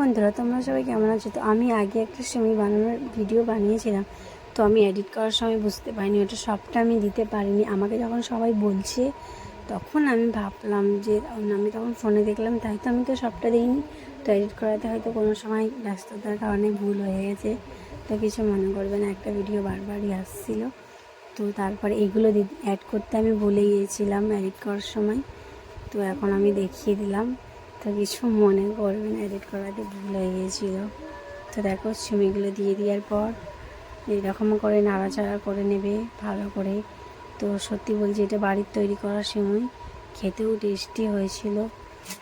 বন্ধুরা, তোমরা সবাই কেমন আছো? তো আমি আগে একটা সিমি বানানোর ভিডিও বানিয়েছিলাম। তো আমি এডিট করার সময় বুঝতে পারিনি, ওটা সবটা আমি দিতে পারিনি। আমাকে যখন সবাই বলছে, তখন আমি ভাবলাম যে, আমি তখন ফোনে দেখলাম, তাই তো আমি তো সবটা দিইনি। তো এডিট করাতে হয়তো কোনো সময় ব্যস্ততার কারণে ভুল হয়ে গেছে। তো কিছু মনে করবে না, একটা ভিডিও বারবারই আসছিল। তো তারপরে এগুলো অ্যাড করতে আমি ভুলে গিয়েছিলাম এডিট করার সময়। তো এখন আমি দেখিয়ে দিলাম। তো কিছু মনে করবে না, এডিট করাতে ভুল হয়ে গিয়েছিল। তো দেখো, ছবিগুলো দিয়ে দেওয়ার পর এইরকম করে নাড়াচাড়া করে নেবে, ভালো করে। তো সত্যি বলছি, এটা বাড়ির তৈরি করার সময় খেতেও টেস্টি হয়েছিল।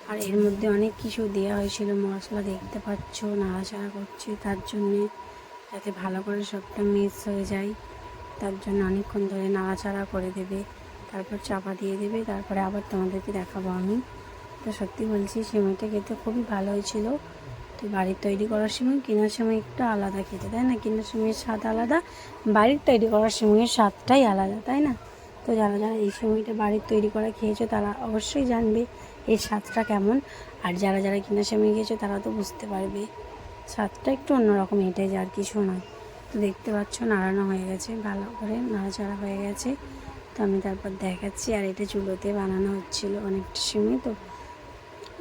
আর এর মধ্যে অনেক কিছু দেওয়া হয়েছিল, মশলা দেখতে পাচ্ছ, নাড়াচাড়া করছে তার জন্যে। যাতে ভালো করে সবটা মিক্স হয়ে যায়। তার জন্য অনেকক্ষণ ধরে নাড়াচাড়া করে দেবে। তারপর চাপা দিয়ে দেবে, তারপরে আবার তোমাদেরকে দেখাবো আমি। তো সত্যি বলছি সিমইটা খেতে খুবই ভালো হয়েছিল। তো বাড়ির তৈরি করার সময় কেনার সময় একটু আলাদা খেতে, তাই না? কেনার সময় স্বাদ আলাদা, বাড়ির তৈরি করার সময় স্বাদটাই আলাদা, তাই না? তো যারা যারা এই সময়টা বাড়ির তৈরি করা খেয়েছো, তারা অবশ্যই জানবে এর স্বাদটা কেমন। আর যারা যারা কেনার সময় খেয়েছো, তারা তো বুঝতে পারবে। স্বাদটা একটু অন্যরকম, এটাই আর কিছু নয় তো দেখতে পাচ্ছ, নাড়ানো হয়ে গেছে, ভালো করে নাড়াচাড়া হয়ে গেছে। তো আমি তারপর দেখাচ্ছি, আর এটা চুলোতে বানানো হচ্ছিল অনেকটা সময় তো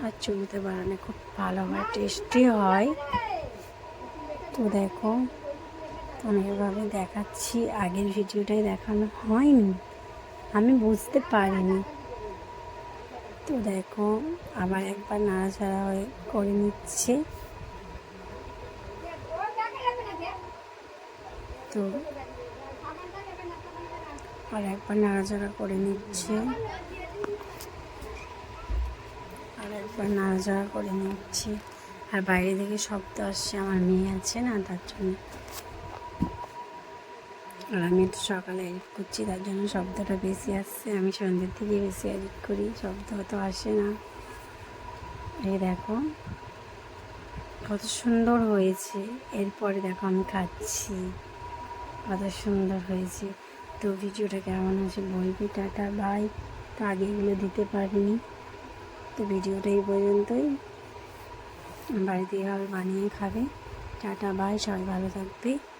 আর চুলোতে বানানো খুব ভালো হয় টেস্টি হয়। তো দেখো এভাবে দেখাচ্ছি, আগের ভিডিওটাই দেখানো হয়নি, আমি বুঝতে পারিনি। তো দেখো, আবার একবার নাড়াচাড়া হয়ে করে নিচ্ছে। তো আর একবার নাড়াচাড়া করে নিচ্ছে। একবার নাড়াচাড়া করে নিচ্ছি। আর বাইরে থেকে শব্দ আসছে, আমার মেয়ে আছে না, তার জন্য। আর আমি একটু সকালে এডিট করছি, তার জন্য শব্দটা বেশি আসছে। আমি সন্ধ্যের থেকে বেশি এডিট করি, শব্দ তো আসে না। এই দেখো, কত সুন্দর হয়েছে। এরপরে দেখো আমি খাচ্ছি। কত সুন্দর হয়েছে। তো ভিডিওটা কেমন হয়েছে বলবি, টাটা বাই তো আগে এগুলো দিতে পারিনি। তো ভিডিওটা এই পর্যন্তই। বাড়িতে এভাবে বানিয়ে খাবে। টাটা বাই সবাই ভালো থাকবে।